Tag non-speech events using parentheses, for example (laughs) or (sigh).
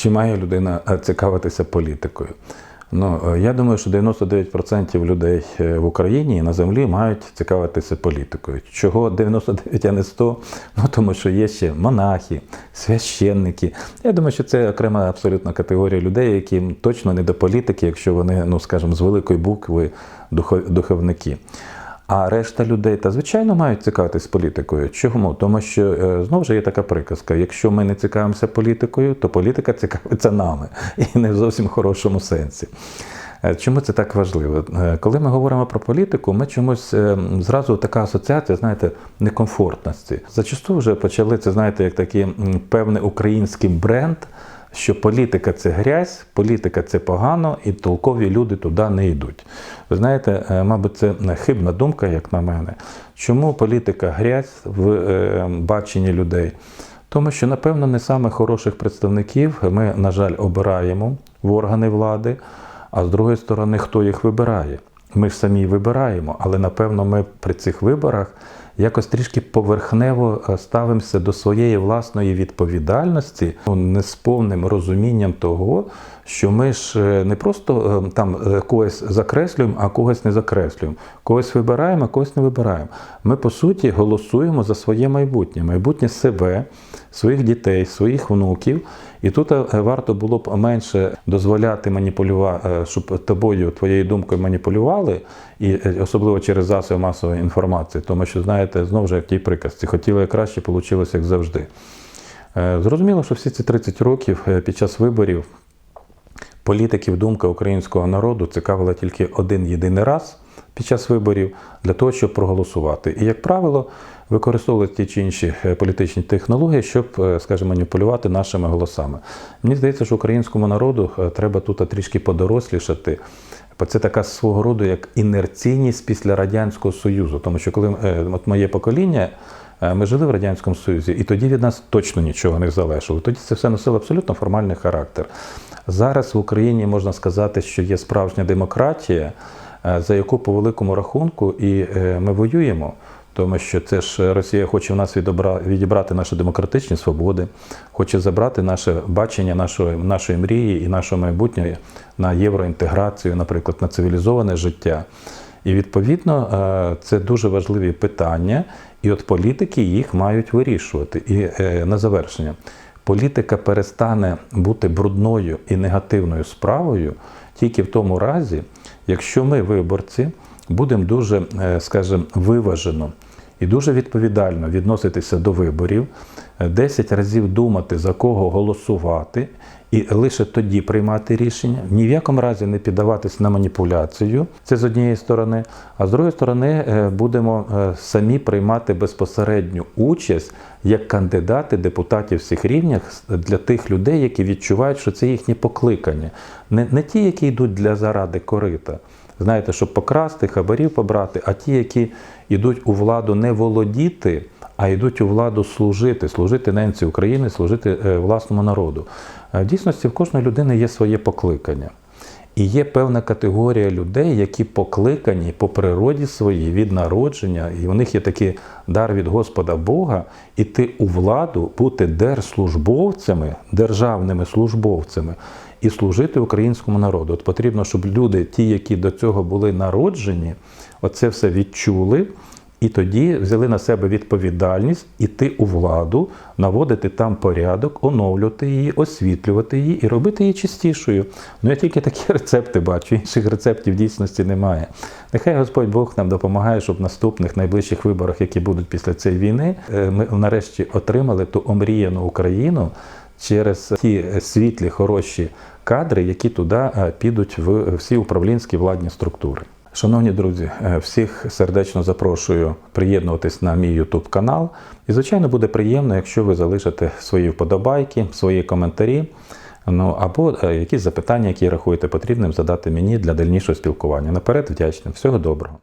Чи має людина е, цікавитися політикою? Ну, е, я думаю, що 99% людей е, в Україні і на землі мають цікавитися політикою. Чого 99, а не 100? Ну тому що є ще монахи, священники. Я думаю, що це окрема абсолютно категорія людей, які точно не до політики, якщо вони, ну скажімо, з великої букви духовники. А решта людей, та звичайно, мають цікавитись політикою. Чому? Тому що е, знову ж є така приказка: якщо ми не цікавимося політикою, то політика цікавиться нами, і не в зовсім хорошому сенсі. Е, Чому це так важливо? Е, Коли ми говоримо про політику, ми чомусь зразу така асоціація, знаєте, некомфортності. Зачасту вже почали це, знаєте, як такий певний український бренд, що політика це грязь, політика це погано, і толкові люди туди не йдуть. Ви знаєте, е, мабуть, це хибна думка, як на мене. Чому політика грязь в е, баченні людей? Тому що, напевно, не саме хороших представників ми, на жаль, обираємо в органи влади, а з другої сторони, хто їх вибирає? Ми ж самі вибираємо, але напевно ми при цих виборах якось трішки поверхнево е, ставимося до своєї власної відповідальності, ну, не з повним розумінням того, що ми ж е, не просто е, там когось закреслюємо, а когось не закреслюємо. Когось вибираємо, а когось не вибираємо. Ми по суті голосуємо за своє майбутнє, майбутнє себе, своїх дітей, своїх внуків. І тут варто було б менше дозволяти маніпулювати, щоб тобою, твоєю думкою маніпулювали, і особливо через засоби масової інформації, тому що, знаєте, знову ж як в тій приказці, хотіли краще, вийшло як завжди. Е, Зрозуміло, що всі ці 30 років е, під час виборів політиків думка українського народу цікавила тільки один єдиний раз під час виборів для того, щоб проголосувати. І, як правило, використовували ті чи інші е, політичні технології, щоб, скажімо, маніпулювати нашими голосами. Мені здається, що українському народу треба тут трішки подорослішати. Бо це така свого роду як інерційність після Радянського Союзу. Тому що коли е, от моє покоління. Е, Ми жили в Радянському Союзі, і тоді від нас точно нічого не залежало. Тоді це все носило абсолютно формальний характер. Зараз в Україні можна сказати, що є справжня демократія, е, за яку по великому рахунку і ми воюємо. Тому що це ж Росія хоче в нас відібрати наші демократичні свободи, хоче забрати наше бачення нашої, нашої мрії і нашого майбутнього на євроінтеграцію, наприклад, на цивілізоване життя. І відповідно е, це дуже важливі питання, і от політики їх мають вирішувати. І е, на завершення, політика перестане бути брудною і негативною справою тільки в тому разі, якщо ми, виборці, будемо дуже, е, скажімо, виважено і дуже відповідально відноситися до виборів, е, 10 разів думати, за кого голосувати, і лише тоді приймати рішення, ні в якому разі не піддаватись на маніпуляцію. Це з однієї сторони, а з другої сторони, е, будемо е, самі приймати безпосередню участь як кандидати депутатів всіх рівнях для тих людей, які відчувають, що це їхнє покликання, не, не ті, які йдуть для заради корита. Знаєте, щоб покрасти, хабарів побрати, а ті, які йдуть у владу не володіти, а йдуть у владу служити, служити ненці України, служити е, власному народу. Е, В дійсності в кожної людини є своє покликання. І є певна категорія людей, які покликані по природі своїй від народження, і у них є такий дар від Господа Бога іти у владу, бути держслужбовцями, державними службовцями і служити українському народу. От потрібно, щоб люди, ті, які до цього були народжені, оце все відчули. І тоді взяли на себе відповідальність іти у владу, наводити там порядок, оновлювати її, освітлювати її і робити її чистішою. Ну я тільки такі (laughs) рецепти бачу. Інших рецептів дійсності немає. Нехай Господь Бог нам допомагає, щоб в наступних найближчих виборах, які будуть після цієї війни, е, ми нарешті отримали ту омріяну Україну через ті світлі, хороші кадри, які туди е, підуть в всі управлінські владні структури. Шановні друзі, е, всіх сердечно запрошую приєднуватись на мій YouTube канал. І, звичайно, буде приємно, якщо ви залишите свої вподобайки, свої коментарі, ну або е, якісь запитання, які рахуєте потрібним задати мені для дальнішого спілкування. Наперед вдячним. Всього доброго.